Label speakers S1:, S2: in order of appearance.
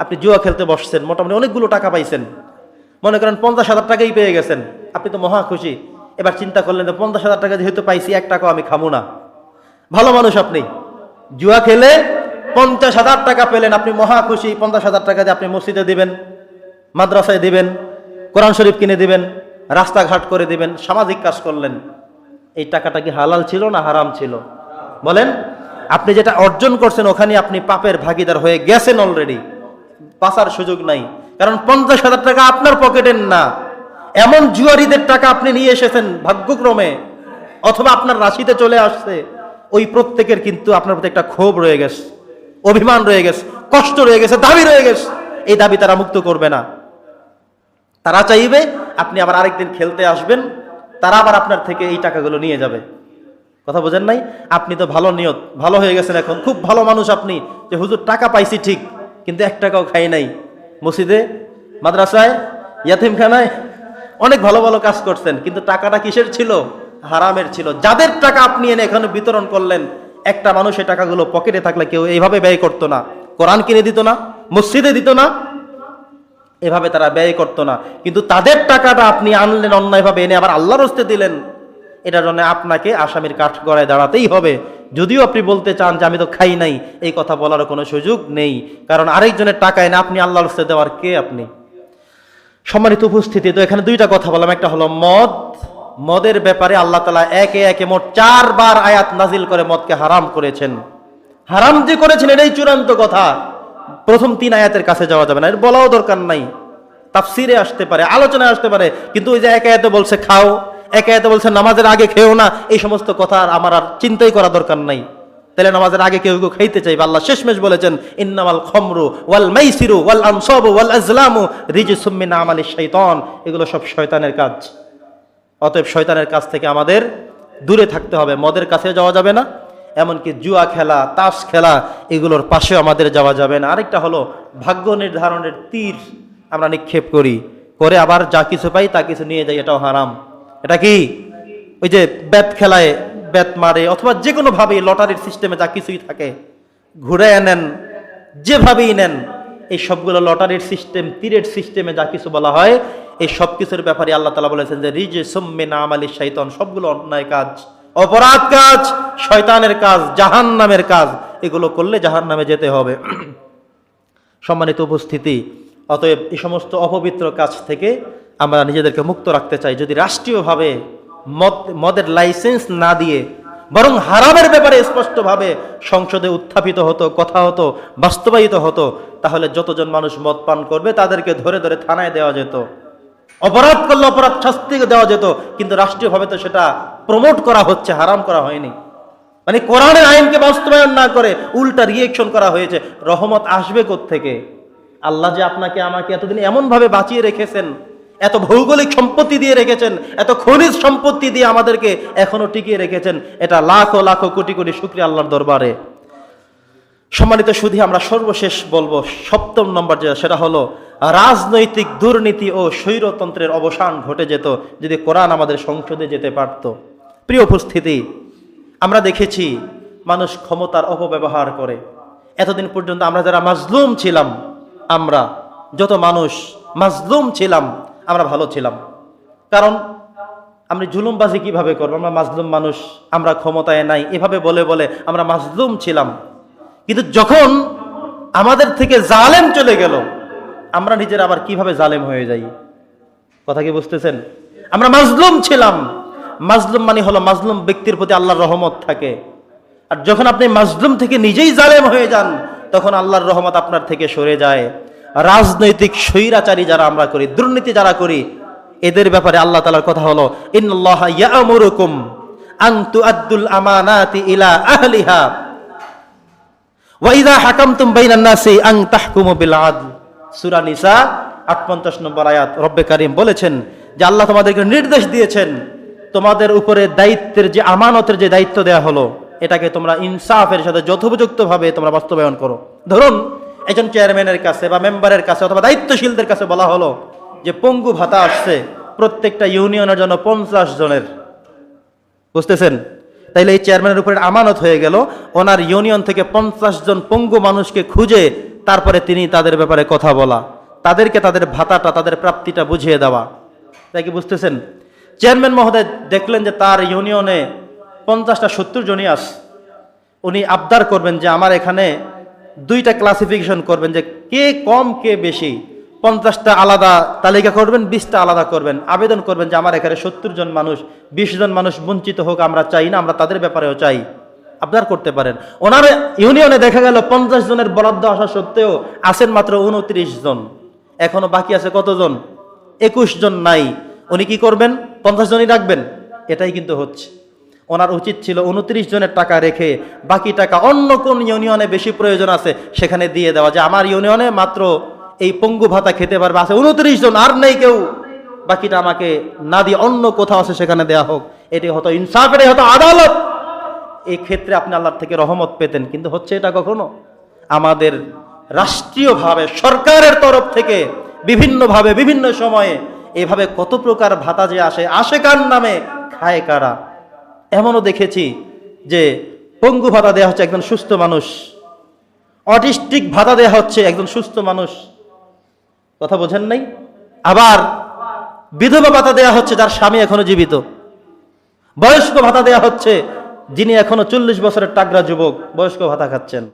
S1: আপনি জুয়া খেলতে বসছেন, মোটামুটি অনেকগুলো টাকা পাইছেন। মনে করেন পঞ্চাশ হাজার টাকাই পেয়ে গেছেন। আপনি তো মহা খুশি। এবার চিন্তা করলেন যে পঞ্চাশ হাজার টাকা যেহেতু পাইছি, এক টাকাও আমি খামু না। ভালো মানুষ আপনি। জুয়া খেলে পঞ্চাশ হাজার টাকা পেলেন, আপনি মহা খুশি। পঞ্চাশ হাজার টাকা দিয়ে আপনি মসজিদে দিবেন, মাদ্রাসায় দিবেন, কোরআন শরীফ কিনে দিবেন, রাস্তাঘাট করে দিবেন, সামাজিক কাজ করলেন। এই টাকাটা কি হালাল ছিল না হারাম ছিল? বলেন, আপনি যেটা অর্জন করছেন, ওখানে আপনি পাপের ভাগিদার হয়ে গেছেন অলরেডি পাসার সুযোগ নাই। কারণ পঞ্চাশ হাজার টাকা আপনার পকেটের না। এমন জুয়ারিদের টাকা আপনি নিয়ে এসেছেন ভাগ্যক্রমে, অথবা আপনার রাশিতে চলে আসছে। ওই প্রত্যেকের কিন্তু আপনার প্রতি একটা ক্ষোভ রয়ে গেছে, অভিমান রয়ে গেছে, কষ্ট রয়ে গেছে, দাবি রয়ে গেছে। এই দাবি তারা মুক্ত করবে না। তারা চাইবে আপনি আবার আরেকদিন খেলতে আসবেন, তারা আবার আপনার থেকে এই টাকাগুলো নিয়ে যাবে। কথা বোঝেন নাই? আপনি তো ভালো নিয়ত, ভালো হয়ে গেছেন এখন। খুব ভালো মানুষ আপনি, যে হুজুর, টাকা পাইছি ঠিক। কিন্তু এক টাকাও খাই নাই। মসজিদে, মাদ্রাসায়, ইয়াতিমখানায় অনেক ভালো ভালো কাজ করছেন, কিন্তু টাকাটা কিসের ছিল? হারামের ছিল। যাদের টাকা আপনি এনে এখানে বিতরণ করলেন, একটা মানুষ এই টাকাগুলো পকেটে থাকলে কেউ এইভাবে ব্যয় করতো না। কোরআন কিনে দিত না, মসজিদে দিত না, এভাবে তারা ব্যয় করতো না। কিন্তু তাদের টাকাটা আপনি আনলেন, অন্যায়ভাবে এনে আবার আল্লাহর হস্তে দিলেন, এটার জন্য আপনাকে আসামির কাঠ গড়ায় দাঁড়াতেই হবে। যদিও আপনি বলতে চান যে আমি তো খাই নাই, এই কথা বলার কোনো সুযোগ নেই। কারণ আরেকজনের টাকা এনে আপনি আল্লাহর হস্তে দেওয়ার কে আপনি? সম্মানিত উপস্থিতি, তো এখানে দুইটা কথা বললাম। একটা হলো মদ। মদের ব্যাপারে আল্লাহ তালা একে একে মোট চারবার আয়াত নাজিল করে মদকে হারাম করেছেন। হারাম যে করেছেন, এটাই চূড়ান্ত কথা। প্রথম তিন আয়াতের কাছে যাওয়া যাবে না, এর বলাও দরকার নাই। তাফসিরে আসতে পারে, আলোচনায় আসতে পারে, কিন্তু ওই যে এক আয়াতে বলছে, খাও। এক আয়াতে বলছে, নামাজের আগে খেও না। এই সমস্ত কথা আর আমার আর চিন্তাই করা দরকার নাই। তাহলে নামাজের আগে কেউ কেউ খাইতে চাইবে। আল্লাহ শেষমেশ বলেছেন, ইন্নামাল খমরু ওয়াল মাইসিরু ওয়াল আনসাবু ওয়াল আজলামু রিজিসুম মিন আমালি শাইতান। এগুলো সব শয়তানের কাজ। অতএব শয়তানের কাছ থেকে আমাদের দূরে থাকতে হবে। মদের কাছে যাওয়া যাবে না, এমনকি জুয়া খেলা, তাস খেলা, এগুলোর পাশেও আমাদের যাওয়া যাবে না। আরেকটা হলো, ভাগ্য নির্ধারণের তীর আমরা নিক্ষেপ করি। করে আবার যা কিছু পাই তা কিছু নিয়ে যাই, এটাও হারাম। এটা কি? ওই যে ব্যাট খেলায় ব্যাট মারে অথবা যে কোনোভাবে লটারির সিস্টেমে যা কিছুই থাকে, ঘুরে নেন, যেভাবেই নেন, এই সবগুলো লটারির সিস্টেম তীরের সিস্টেমে যা কিছু বলা হয়, এই সব কিছুর ব্যাপারে আল্লাহ তালা বলেছেন যে, রিজে সোম্মে নাম আলী শৈতন সবগুলো অন্যায় কাজ, অপরাধ কাজ, শয়তানের কাজ জাহান নামের কাজ, এগুলো করলে জাহান নামে যেতে হবে। সম্মানিত উপস্থিতি, অতএব এই সমস্ত অপবিত্র কাজ থেকে আমরা নিজেদেরকে মুক্ত রাখতে চাই। যদি রাষ্ট্রীয়ভাবে মদ, মদের লাইসেন্স না দিয়ে, বরং হারামের ব্যাপারে স্পষ্টভাবে সংসদে উত্থাপিত হতো, কথা হতো, বাস্তবায়িত হতো, তাহলে যতজন মানুষ মদ পান করবে, তাদেরকে ধরে ধরে থানায় দেওয়া যেত। অপরাধ করলে অপরাধ শাস্তি দেওয়া যেত, কিন্তু রাষ্ট্রীয়ভাবে তো সেটা প্রমোট করা হচ্ছে, হারাম করা হয়নি। মানে কোরআনের আইনকে বাস্তবায়ন না করে উল্টা রিয়েকশন করা হয়েছে, রহমত আসবে থেকে আল্লাহ যে আপনাকে আমাকে এতদিন এমনভাবে বাঁচিয়ে রেখেছেন এত ভৌগোলিক সম্পত্তি দিয়ে রেখেছেন, এত খনিজ সম্পত্তি দিয়ে আমাদেরকে এখনও টিকিয়ে রেখেছেন, এটা লাখো লাখো কোটি কোটি শুক্রিয়া আল্লাহর দরবারে। সম্মানিত শুধু আমরা সর্বশেষ বলব, সপ্তম নম্বর যেটা সেটা হলো, রাজনৈতিক দুর্নীতি ও স্বৈরতন্ত্রের অবসান ঘটে যেত যদি কোরআন আমাদের সংসদে যেতে পারত। প্রিয় উপস্থিতি, আমরা দেখেছি মানুষ ক্ষমতার অপব্যবহার করে। এতদিন পর্যন্ত আমরা যারা মাজলুম ছিলাম, আমরা, যত মানুষ মাজলুম ছিলাম আমরা ভালো ছিলাম। কারণ আমি জুলুমবাজি কীভাবে করব আমরা মাজলুম মানুষ, আমরা ক্ষমতায় নাই। এভাবে বলে বলে আমরা মাজলুম ছিলাম। কিন্তু যখন আমাদের থেকে জালেম চলে গেল, আমরা নিজের আবার কীভাবে জালেম হয়ে যাই? কথা কি বুঝতেছেন? আমরা মাজলুম ছিলাম। মাজলুম মানে হলো মাজলুম ব্যক্তির প্রতি আল্লাহর রহমত থাকে। আর যখন আপনি মাজলুম থেকে নিজেই জালেম হয়ে যান, তখন আল্লাহর রহমত আপনার থেকে সরে যায়। রাজনৈতিক স্বৈরাচারী যারা আমরা করি, দুর্নীতি যারা করি, এদের ব্যাপারে আল্লাহ তালার কথা হলো, ইন্নাল্লাহ ওয়াইদা হাকামতুম বাইনান নাসি আন তাহকুমু বিল আদল। সূরা নিসা 58 নম্বর বলেছেন যে আল্লাহ তোমাদেরকে নির্দেশ দিয়েছেন, তোমাদের উপরে দায়িত্বের যে আমানতের যে দায়িত্ব দেয়া হলো, এটাকে তোমরা ইনসাফের সাথে যথোপযুক্তভাবে তোমরা বাস্তবায়ন করো। ধরুন একজন চেয়ারম্যানের কাছে বা মেম্বারের কাছে অথবা দায়িত্বশীলদের কাছে বলা হলো যে পঙ্গু ভাতা আসছে প্রত্যেকটা ইউনিয়নের জন্য পঞ্চাশ জনের। বুঝতেছেন? তাইলে এই চেয়ারম্যানের উপরে আমানত হয়ে গেল, ওনার ইউনিয়ন থেকে পঞ্চাশ জন পঙ্গু মানুষকে খুঁজে তারপরে তিনি তাদের ব্যাপারে কথা বলা, তাদেরকে তাদের ভাতাটা, তাদের প্রাপ্তিটা বুঝিয়ে দেওয়া। তাই কি বুঝতেছেন? চেয়ারম্যান মহোদয় দেখলেন যে তার ইউনিয়নে পঞ্চাশটা সত্তর জনই আস উনি আবদার করবেন যে আমার এখানে দুইটা ক্লাসিফিকেশন করবেন যে কে কম, কে বেশি। পঞ্চাশটা আলাদা তালিকা করবেন, বিশটা আলাদা করবেন। আবেদন করবেন যে আমার এখানে সত্তর জন মানুষ, বিশ জন মানুষ বঞ্চিত হোক, আমরা চাই না, আমরা তাদের ব্যাপারেও চাই। আপনার করতে পারেন। ওনার ইউনিয়নে দেখা গেল পঞ্চাশ জনের বরাদ্দ আসা সত্ত্বেও আছেন মাত্র উনত্রিশ জন। এখনও বাকি আছে কতজন? একুশ জন নাই। উনি কি করবেন? পঞ্চাশ জনই রাখবেন। এটাই কিন্তু হচ্ছে। ওনার উচিত ছিল উনত্রিশ জনের টাকা রেখে বাকি টাকা অন্য কোন ইউনিয়নে বেশি প্রয়োজন আছে সেখানে দিয়ে দেওয়া। যে আমার ইউনিয়নে মাত্র এই পঙ্গু ভাতা খেতে পারবে, আছে উনত্রিশ জন, আর নেই কেউ। বাকিটা আমাকে না দিয়ে অন্য কোথাও আছে সেখানে দেয়া হোক। এটি হতো ইনসাফ এটাই হতো আদালত। এই ক্ষেত্রে আপনি আল্লাহর থেকে রহমত পেতেন, কিন্তু হচ্ছে এটা কখনো? আমাদের রাষ্ট্রীয়ভাবে, সরকারের তরফ থেকে বিভিন্নভাবে, বিভিন্ন সময়ে এভাবে কত প্রকার ভাতা যে আসে আসে কার নামে? খায় কারা? এমনও দেখেছি যে পঙ্গু ভাতা দেওয়া হচ্ছে একজন সুস্থ মানুষ। অটিস্টিক ভাতা দেওয়া হচ্ছে একজন সুস্থ মানুষ। কথা বোঝেন নাই? আবার বিধবা ভাতা দেওয়া হচ্ছে যার স্বামী এখনও জীবিত। বয়স্ক ভাতা দেওয়া হচ্ছে যিনি এখনও চল্লিশ বছরের টাকরা যুবক, বয়স্ক ভাতা খাচ্ছেন।